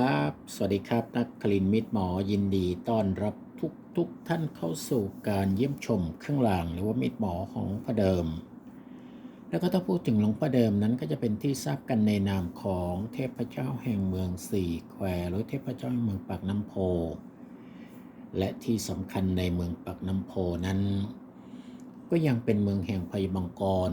ครับ สวัสดีครับนักคลินมิตรหมอยินดีต้อนรับทุกทุกท่านเข้าสู่การเยี่ยมชมเครื่องรางหรือว่ามิตรหมอของพระเดิม แล้วก็ถ้าพูดถึงหลวงพ่อเดิมนั้นก็จะเป็นที่ทราบกันในนามของเทพเจ้าแห่งเมืองสี่แควหรือเทพเจ้าแห่งเมืองปากน้ำโพ และที่สำคัญในเมืองปากน้ำโพนั้น ก็ยังเป็นเมืองแห่งพยมังกร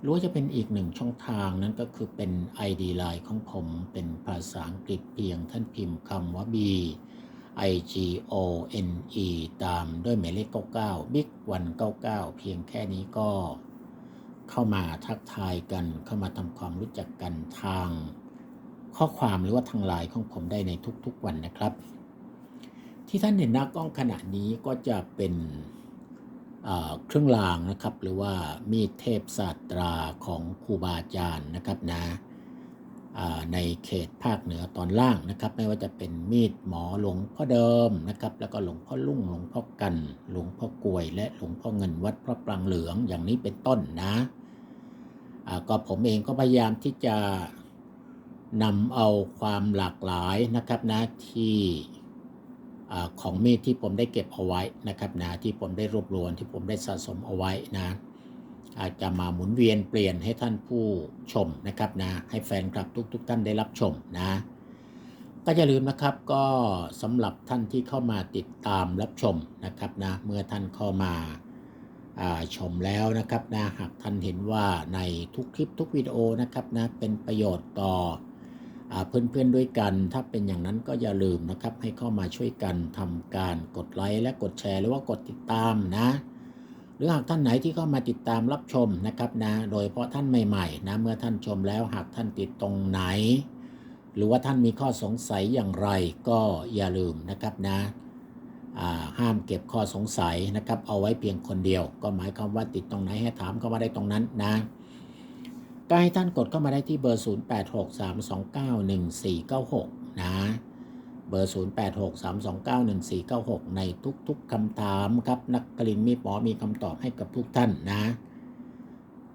หรือว่าจะเป็นอีกหนึ่งช่องทางนั้นก็คือเป็น ID Line ของผมเป็นภาษาอังกฤษเพียงท่านพิมพ์คำว่า B I G O N E ตามด้วยหมายเลข 99 Big 199 เพียงแค่นี้ก็เข้ามาทักทายกันเข้ามาทำความรู้จักกันทาง ข้อความหรือว่าทางไลน์ของผมได้ในทุกๆวันนะครับ ที่ท่านเห็นหน้ากล้องขณะนี้ก็จะเป็น เครื่องรางนะครับ หรือว่ามีดเทพศาสตราของครูบาอาจารย์นะครับนะในเขตภาคเหนือตอนล่างนะครับ ไม่ว่าจะเป็นมีดหมอหลวงพ่อเดิมนะครับ แล้วก็หลวงพ่อลุ่งหลวงพ่อกัน หลวงพ่อกวย และหลวงพ่อเงินวัดพระปรางเหลืองอย่างนี้เป็นต้นนะก็ผมเองก็พยายามที่จะนำเอาความหลากหลายนะครับนะที่ ของมีดที่ผมได้เก็บเอาไว้นะครับนะที่ผมได้รวบรวมที่ผมได้สะสมเอาไว้นะอาจจะมาหมุนเวียนเปลี่ยนให้ท่านผู้ชมนะครับนะให้แฟนคลับทุกๆท่านได้รับชมนะก็อย่าลืมนะครับก็สำหรับท่านที่เข้ามาติดตามรับชมนะครับนะเมื่อท่านเข้ามาชมแล้วนะครับนะหากท่านเห็นว่าในทุกคลิปทุกวิดีโอนะครับนะเป็นประโยชน์ต่อ เพื่อนๆด้วยกัน ถ้าเป็นอย่างนั้นก็อย่าลืมนะครับ ให้เข้ามาช่วยกันทำการกดไลค์และกดแชร์หรือว่ากดติดตามนะ หรือหากท่านไหนที่เข้ามาติดตามรับชมนะครับนะ โดยเพราะท่านใหม่ๆนะเมื่อท่านชมแล้วหากท่านติดตรงไหน หรือว่าท่านมีข้อสงสัยอย่างไรก็อย่าลืมนะครับนะห้ามเก็บข้อสงสัยนะครับ เอาไว้เพียงคนเดียว ก็หมายความว่าติดตรงไหนให้ถามเข้ามาได้ตรงนั้นนะ ก็ให้ท่านกดเข้ามาได้ที่เบอร์ 0863291496 นะ เบอร์ 0863291496 ในทุกๆคำถามครับ นักกลินมีปอมีคำตอบให้กับทุกท่านนะ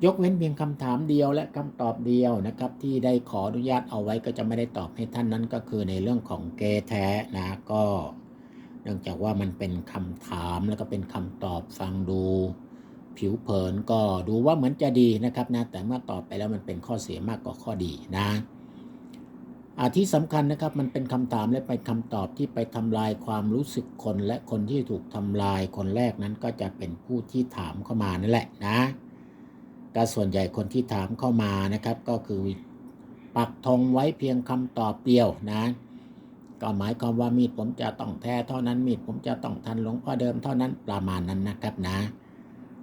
ยกเว้นเพียงคำถามเดียวและคำตอบเดียวนะครับ ที่ได้ขออนุญาตเอาไว้ก็จะไม่ได้ตอบให้ท่านนั้นก็คือในเรื่องของเกแท้นะก็ เนื่องจากว่ามันเป็นคำถามแล้วก็เป็นคำตอบฟังดู ผิวเผินก็ดูว่าเหมือนจะดีนะครับนะแต่เมื่อตอบไปแล้วมันเป็นข้อเสียมากกว่าข้อดีนะอาที่สำคัญนะครับมันเป็นคำถามและเป็นคำตอบที่ไปทำลายความรู้สึกคนและคนที่ถูกทำลายคนแรกนั้นก็จะเป็นผู้ที่ถามเข้ามานั่นแหละนะก็ส่วนใหญ่คนที่ถามเข้ามานะครับ ก็คือปักธงไว้เพียงคำตอบเดียวนะก็หมายความว่ามีดผมจะต้องแท้เท่านั้นมีดผมจะต้องทันหลวงพ่อเดิมเท่านั้นประมาณนั้นนะครับนะ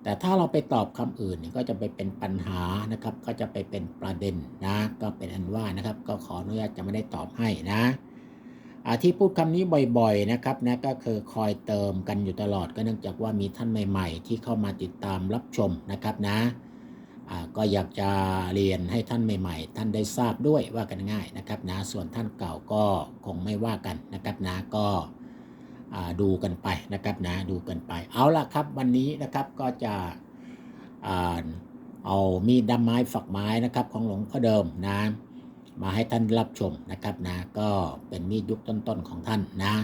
แต่ถ้าเราไปตอบคำอื่นก็จะไปเป็นปัญหานะครับ ก็จะไปเป็นประเด็นนะ ก็เป็นอันว่านะครับ ก็ขออนุญาตจะไม่ได้ตอบให้นะที่พูดคำนี้บ่อยๆนะครับนะก็คือคอยเติมกันอยู่ตลอดก็เนื่องจากว่ามีท่านใหม่ ๆ ที่เข้ามาติดตามรับชมนะครับนะก็อยากจะเรียนให้ท่านใหม่ ๆ ท่านได้ทราบด้วยว่ากันง่ายนะครับนะส่วนท่านเก่าก็คงไม่ว่ากันนะครับนะก็ ดูกันไปนะครับนะดูกันไป เอาละครับวันนี้นะครับก็จะเอามีดดำไม้ฝักไม้นะครับของหลวงพ่อเดิมนะมาให้ท่านรับชมนะครับนะก็เป็นมีดยุคต้นๆของท่านนะ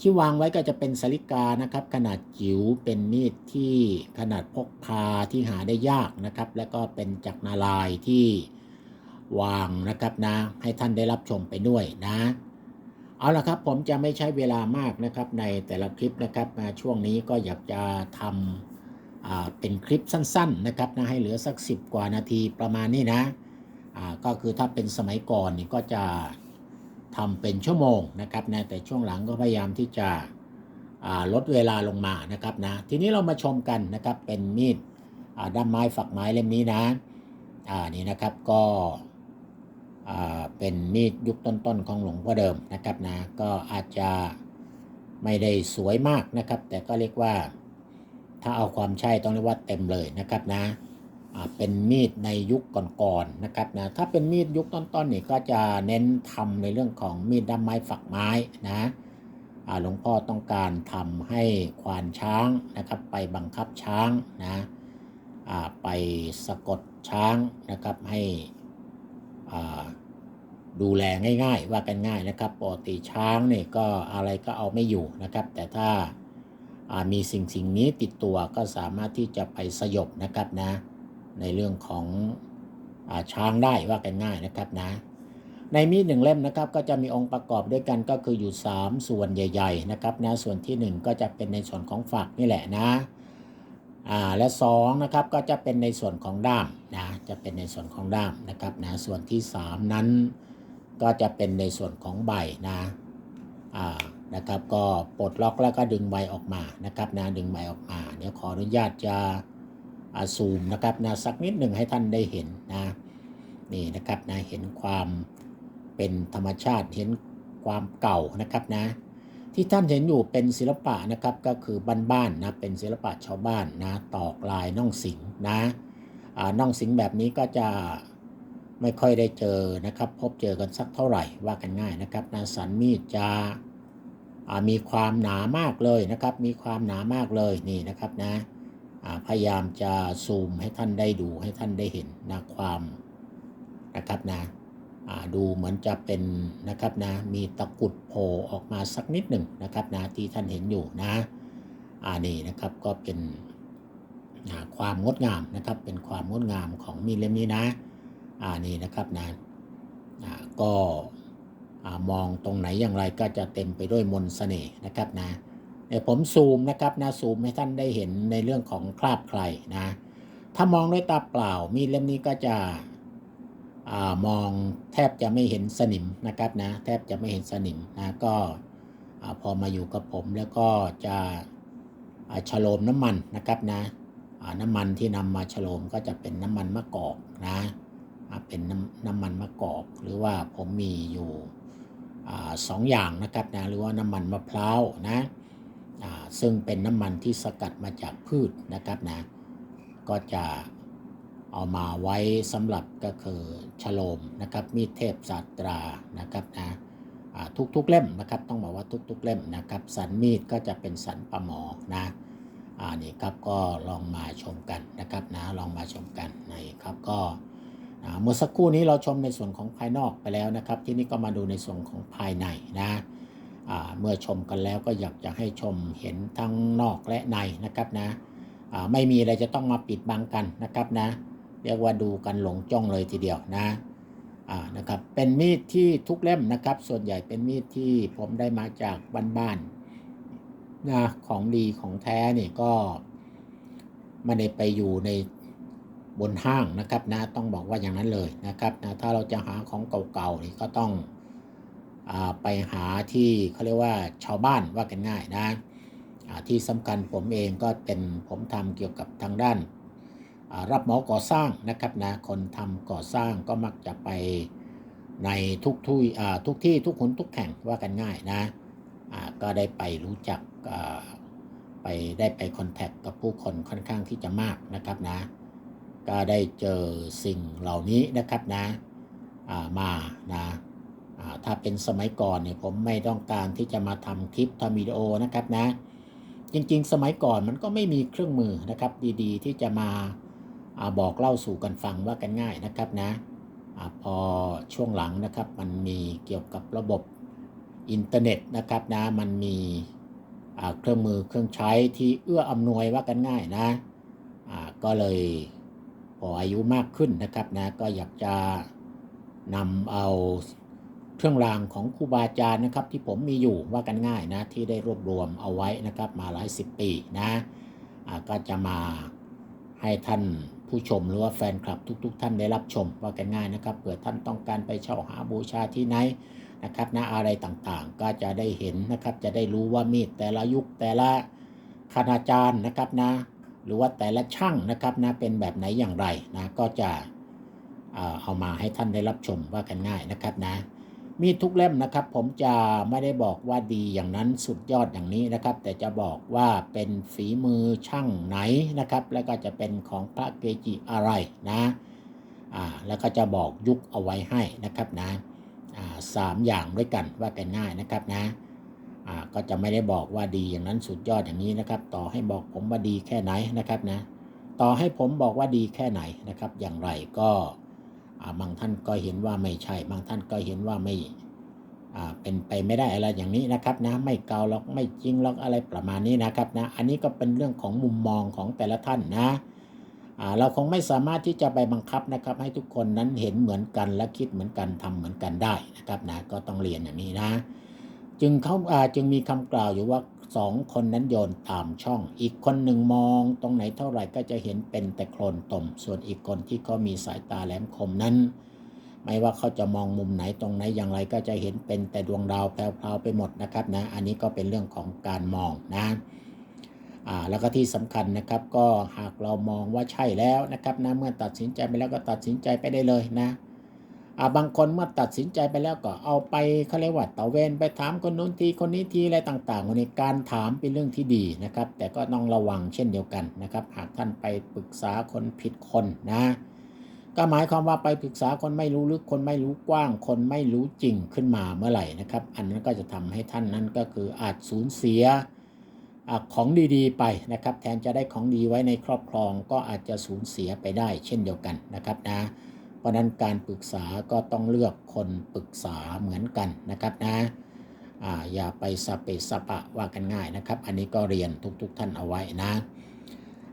ที่วางไว้ก็จะเป็นสลิกานะครับ ขนาดจิ๋วเป็นมีดที่ขนาดพกพาที่หาได้ยากนะครับ และก็เป็นจักรนาลายที่วางนะครับนะให้ท่านได้รับชมไปด้วยนะ เอาละครับผมจะไม่ใช้เวลามากนะครับในแต่ละคลิปนะครับมาช่วงนี้ก็อยากจะทำเป็นคลิปสั้นๆนะครับนะให้เหลือสัก 10 กว่านาทีประมาณนี้นะก็คือถ้าเป็นสมัยก่อนนี่ก็จะทำเป็นชั่วโมงนะครับนะแต่ช่วงหลังก็พยายามที่จะลดเวลาลงมานะครับนะทีนี้เรามาชมกันนะครับเป็นมีดด้ามไม้ฝักไม้เล่มนี้นะนี่นะครับก็ เป็นมีดยุคต้นๆของหลวงพ่อเดิมนะครับนะก็อาจจะไม่ได้สวยมากนะครับ แต่ก็เรียกว่าถ้าเอาความใช่ต้องเรียกว่าเต็มเลยนะครับนะเป็นมีดในยุคก่อนๆนะครับนะถ้าเป็นมีดยุคต้นๆนี่ก็จะเน้นทำในเรื่องของมีดด้ามไม้ฝักไม้นะหลวงพ่อต้องการทำให้ควานช้างนะครับ ไปบังคับช้างนะไปสะกดช้างนะครับให้อ่า ดูแลง่าย ๆ ว่ากันง่ายนะครับปกติช้างเนี่ยก็อะไรก็เอาไม่อยู่นะครับ แต่ถ้าามีสิ่งสิ่งนี้ติดตัวก็สามารถที่จะไปสยบนะครับนะ ในเรื่องของอช้างได้ว่ากันง่ายนะครับนะ ในมีดหนึ่งเล่มนะครับ ก็จะมีองค์ประกอบด้วยกันก็คืออยู่ 3 ส่วนใหญ่ ๆ นะครับนะส่วนที่ 1 ก็จะเป็นในส่วนของฝักนี่แหละนะและ2นะครับก็จะเป็นในส่วนของด้ามนะจะเป็นในส่วนของด้ามนะครับนะส่วนที่ 3 นั้น ก็จะเป็นในส่วนของใบนะนะครับก็ปลดล็อกแล้วก็ดึงใบออกมานะครับนะดึงใบออกมาเดี๋ยวขออนุญาตจะซูมนะครับนะสักนิดหนึ่งให้ท่านได้เห็นนะนี่นะครับนะเห็นความเป็นธรรมชาติเห็นความเก่านะครับนะที่ท่านเห็นอยู่เป็นศิลปะนะครับก็คือบ้านๆนะเป็นศิลปะชาวบ้านนะตอกลายน่องสิงนะน่องสิงแบบนี้ก็จะ ไม่ค่อยได้เจอนะครับ พบเจอกันสักเท่าไหร่ว่ากันง่ายนะครับนะสันมีดจะมีความหนามากเลยนะครับ มีความหนามากเลยนี่นะครับนะพยายามจะซูมให้ท่านได้ดูให้ท่านได้เห็นนะความนะครับนะดูเหมือนจะเป็นนะครับนะมีตะกุดโผล่ออกมาสักนิดหนึ่งนะครับนะที่ท่านเห็นอยู่นะอ่านี่นะครับก็เป็นความงดงามนะครับเป็นความงดงามของมีเล่มนี้นะ อ่านี่นะครับนะก็มองตรงไหนอย่างไรก็จะเต็มไปด้วยมนสเสน่ห์นะครับนะเดี๋ยวผมซูมนะครับนะซูมให้ท่านได้เห็นในเรื่องของคราบใครนะถ้ามองด้วยตาเปล่ามีดเล่มนี้ก็จะมองแทบจะไม่เห็นสนิมนะครับนะแทบจะไม่เห็นสนิมนะก็พอมาอยู่กับผมแล้วก็จะฉโลมน้ำมันนะครับนะน้ำมันที่นำมาฉโลมก็จะเป็นน้ำมันมะกอกนะ เป็นน้ำน้ำมันมะกอก หรือว่าผมมีอยู่สองอย่างนะครับนะหรือว่าน้ำมันมะพร้าวนะซึ่งเป็นน้ำมันที่สกัดมาจากพืชนะครับนะก็จะเอามาไว้สำหรับก็คือฉโลมนะครับมีดเทพศาสตรานะครับนะทุกๆเล่มนะครับต้องบอกว่าทุกๆเล่มนะครับสันมีดก็จะเป็นสันปะหมอนะอ่านี่ครับก็ลองมาชมกันนะครับนะลองมาชมกันในครับก็ เมื่อสักครู่นี้เราชมในส่วนของภายนอกไปแล้วนะครับ ที่นี่ก็มาดูในส่วนของภายในนะเมื่อชมกันแล้วก็อยากจะให้ชมเห็นทั้งนอกและในนะครับนะไม่มีอะไรจะต้องมาปิดบังกันนะครับนะ เรียกว่าดูกันหลงจ้องเลยทีเดียวนะนะครับเป็นมีดที่ทุกเล่มนะครับ ส่วนใหญ่เป็นมีดที่ผมได้มาจากบ้านๆนะของดีของแท้นี่ก็ไม่ได้ไปอยู่ใน บนห้างนะครับนะต้องบอกว่าอย่างนั้นเลยนะครับนะถ้าเราจะหาของเก่าๆนี่ก็ต้องอไปหาที่เขาเรียกว่าชาวบ้านว่ากันง่ายนะที่สำคัญผมเองก็เป็นผมทำเกี่ยวกับทางด้าน รับเหมาก่อสร้างนะครับนะคนทำก่อสร้างก็มักจะไปในทุกทุยทุกที่ทุกคนทุกแข่งว่ากันง่ายนะก็ได้ไปรู้จักไปได้ไปคอนแทคกับผู้คนค่อนข้างที่จะมากนะครับนะ ก็ได้เจอสิ่งเหล่านี้นะครับนะมานะถ้าเป็นสมัยก่อนเนี่ยผมไม่ต้องการที่จะมาทำคลิปทำวิดีโอนะครับนะ จริงๆ สมัยก่อนมันก็ไม่มีเครื่องมือนะครับดีๆ ที่จะมาบอกเล่าสู่กันฟังว่ากันง่ายนะครับนะอพอช่วงหลังนะครับมันมีเกี่ยวกับระบบอินเทอร์เน็ตนะครับนะมันมีเครื่องมือเครื่องใช้ที่เอื้ออำนวยว่ากันง่ายนะก็เลย พออายุมากขึ้นนะครับนะก็อยากจะนำเอาเครื่องรางของครูบาอาจารย์นะครับ ที่ผมมีอยู่ว่ากันง่ายนะที่ได้รวบรวมเอาไว้นะครับ มาหลายสิบปีนะก็จะมาให้ท่านผู้ชมหรือว่าแฟนคลับทุก ๆ ท่านได้รับชมว่ากันง่ายนะครับเผื่อท่านต้องการไปเช่าหาบูชาที่ไหนนะครับนะอะไรต่างๆ ก็จะได้เห็นนะครับ จะได้รู้ว่ามีดแต่ละยุคแต่ละคณาจารย์นะครับนะ หรือว่าแต่ละช่างนะครับนะเป็นแบบไหนอย่างไรนะก็จะเอามาให้ท่านได้รับชมว่ากันง่ายนะครับนะมีทุกเล่มนะครับ ผมจะไม่ได้บอกว่าดีอย่างนั้นสุดยอดอย่างนี้นะครับ แต่จะบอกว่าเป็นฝีมือช่างไหนนะครับ แล้วก็จะเป็นของพระเกจิอะไรนะอ่าแล้วก็จะบอกยุคเอาไว้ให้นะครับนะอ่าสามอย่างด้วยกันว่ากันง่ายนะครับนะ ก็จะไม่ได้บอกว่าดีอย่างนั้นสุดยอดอย่างนี้นะครับ ต่อให้บอกผมว่าดีแค่ไหนนะครับนะ ต่อให้ผมบอกว่าดีแค่ไหนนะครับ อย่างไรก็บางท่านก็เห็นว่าไม่ใช่ บางท่านก็เห็นว่าไม่เป็นไปไม่ได้อะไรอย่างนี้นะครับนะ ไม่เกาหรอกไม่จริงหรอกอะไรประมาณนี้นะครับนะ อันนี้ก็เป็นเรื่องของมุมมองของแต่ละท่านนะเราคงไม่สามารถที่จะไปบังคับนะครับ ให้ทุกคนนั้นเห็นเหมือนกันและคิดเหมือนกันทำเหมือนกันได้นะครับนะ ก็ต้องเรียนอย่างนี้นะ จึงเขาอาจึงมีคำกล่าวอยู่ว่าสองคนนั้นโยนตามช่อง อีกคนหนึ่งมองตรงไหนเท่าไหร่ก็จะเห็นเป็นแต่โคลนตม ส่วนอีกคนที่เขามีสายตาแหลมคมนั้น ไม่ว่าเขาจะมองมุมไหนตรงไหนอย่างไรก็จะเห็นเป็นแต่ดวงดาวแพรวๆไปหมดนะครับนะ อันนี้ก็เป็นเรื่องของการมองนะแล้วก็ที่สำคัญนะครับก็หากเรามองว่าใช่แล้วนะครับนะเมื่อตัดสินใจไปแล้วก็ตัดสินใจไปได้เลยนะ บางคนเมื่อตัดสินใจไปแล้วก็เอาไปเขาเรียกว่าตะเวนไปถามคนนู้นทีคนนี้ทีอะไรต่างๆวันนี้การถามเป็นเรื่องที่ดีนะครับ แต่ก็ต้องระวังเช่นเดียวกันนะครับ หากท่านไปปรึกษาคนผิดคนนะ ก็หมายความว่าไปปรึกษาคนไม่รู้ลึกคนไม่รู้กว้าง คนไม่รู้จริงขึ้นมาเมื่อไหร่นะครับ อันนั้นก็จะทำให้ท่านนั้นก็คืออาจสูญเสียอของดีๆ ไปนะครับ แทนจะได้ของดีไว้ในครอบครองก็อาจจะสูญเสียไปได้เช่นเดียวกันนะครับนะ เพราะนั้นการปรึกษาก็ต้องเลือกคนปรึกษาเหมือนกันนะครับนะอ่าอย่าไปสเปะสปะว่ากันง่ายนะครับ อันนี้ก็เรียนทุกๆทท่านเอาไว้นะ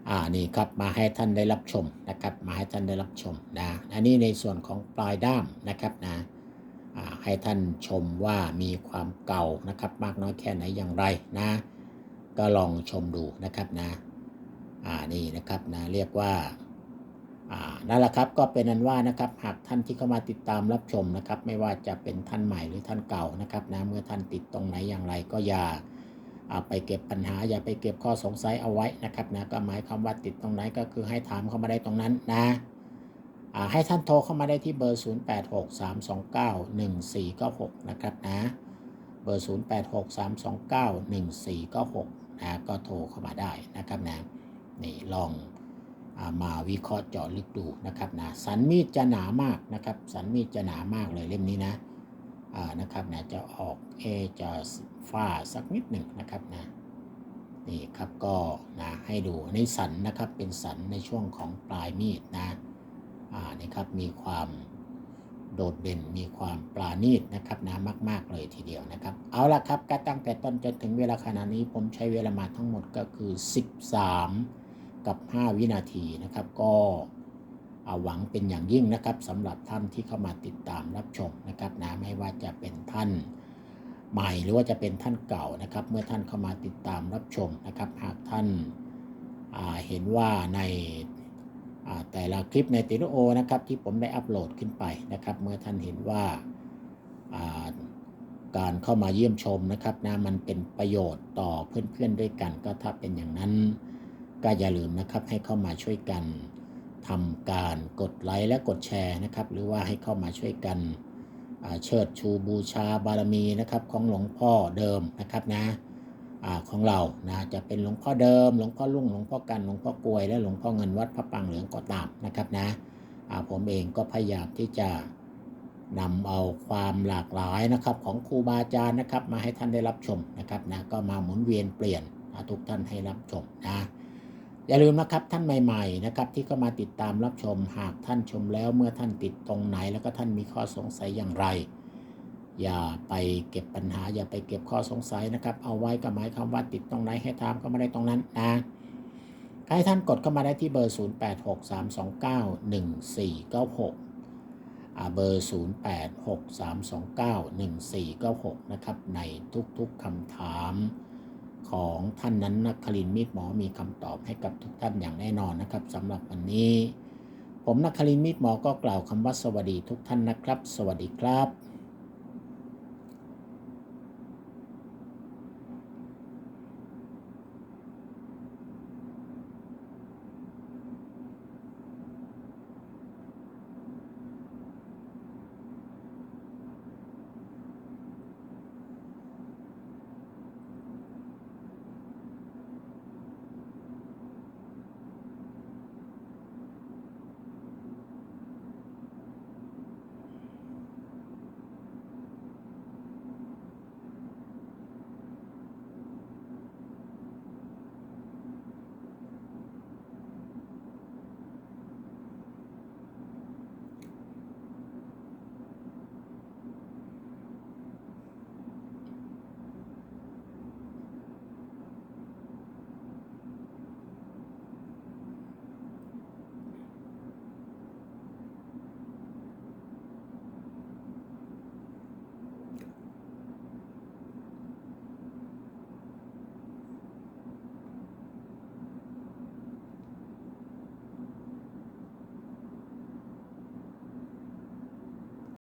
อ่านี่ครับมาให้ท่านได้รับชมนะครับ มาให้ท่านได้รับชมนะอันนี้ในส่วนของปลายด้ามนะครับนะอ่าให้ท่านชมว่ามีความเก่านะครับ มากน้อยแค่ไหนอย่างไรนะ ก็ลองชมดูนะครับนะอ่านี่นะครับนะเรียกว่า นั่นแหละครับก็เป็นนั้นว่านะครับหากท่านที่เข้ามาติดตามรับชมนะครับ ไม่ว่าจะเป็นท่านใหม่หรือท่านเก่านะครับนะเมื่อท่านติดตรงไหนอย่างไรก็อย่าไปเก็บปัญหา อย่าไปเก็บข้อสงสัยเอาไว้นะครับนะก็หมายความว่าติดตรงไหนก็คือให้ถามเข้ามาได้ตรงนั้นนะให้ท่านโทรเข้ามาได้ที่เบอร์ 0863291496 นะครับนะเบอร์ 0863291496 นะก็โทรเข้ามาได้นะครับนะนี่ลอง มาวิเคราะห์เจาะลึกดูนะครับนะสันมีดจะหนามากนะครับ สันมีดจะหนามากเลยเล่มนี้นะอ่านะครับนะจะออกเอจะฝ้าสักนิดหนึ่งนะครับนะนี่ครับก็นะให้ดูในสันนะครับเป็นสันในช่วงของปลายมีดนะอ่านี่ครับมีความโดดเด่นมีความปราณีตนะครับนะมาก ๆ เลยทีเดียวนะครับ เอาละครับก็ตั้งแต่ต้นจนถึงเวลาขณะนี้ผมใช้เวลามาทั้งหมดก็คือ 13 กับ 5 วินาทีนะครับ ก็เอาหวังเป็นอย่างยิ่งนะครับสำหรับท่านที่เข้ามาติดตามรับชมนะครับนะไม่ว่าจะเป็นท่านใหม่หรือว่าจะเป็นท่านเก่านะครับ เมื่อท่านเข้ามาติดตามรับชมนะครับ หากท่านาเห็นว่าในาแต่ละคลิปในติโนโอนะครับที่ผมได้อัปโหลดขึ้นไปนะครับ เมื่อท่านเห็นว่าอ่าการเข้ามาเยี่ยมชมนะครับนะมันเป็นประโยชน์ต่อเพื่อนๆด้วยกันก็ถ้าเป็นอย่างนั้น ก็อย่าลืมนะครับให้เข้ามาช่วยกันทำการกดไลค์และกดแชร์นะครับ หรือว่าให้เข้ามาช่วยกันเชิดชูบูชาบารมีนะครับของหลวงพ่อเดิมนะครับนะอของเรานะจะเป็นหลวงพ่อเดิม หลวงพ่อลุ่งหลวงพ่อกันหลวงพ่อกลวย และหลวงพ่อเงินวัดพระปังเหลืองก็ตามนะครับนะผมเองก็พยายามที่จะนำเอาความหลากหลายนะครับของครูบาอาจารย์นะครับ มาให้ท่านได้รับชมนะครับนะก็มาหมุนเวียนเปลี่ยนทุกท่านให้รับชมนะ อย่าลืมนะครับท่านใหม่ๆนะครับที่เข้ามาติดตามรับชมหากท่านชมแล้วเมื่อท่านติดตรงไหน แล้วก็ท่านมีข้อสงสัยอย่างไร อย่าไปเก็บปัญหา อย่าไปเก็บข้อสงสัยนะครับ เอาไว้กับหมายความว่าติดตรงไหนให้ถามก็มาได้ตรงนั้นนะให้ท่านกดเข้ามาได้ที่เบอร์ 0863291496อ่าเบอร์ 0863291496 นะครับในทุกๆคำถาม ของท่านนั้นนักคลินมีดหมอมีคำตอบให้กับทุกท่านอย่างแน่นอนนะครับสำหรับวันนี้ ผมนักคลินมีดหมอก็กล่าวคำว่าสวัสดีทุกท่านนะครับ สวัสดีครับ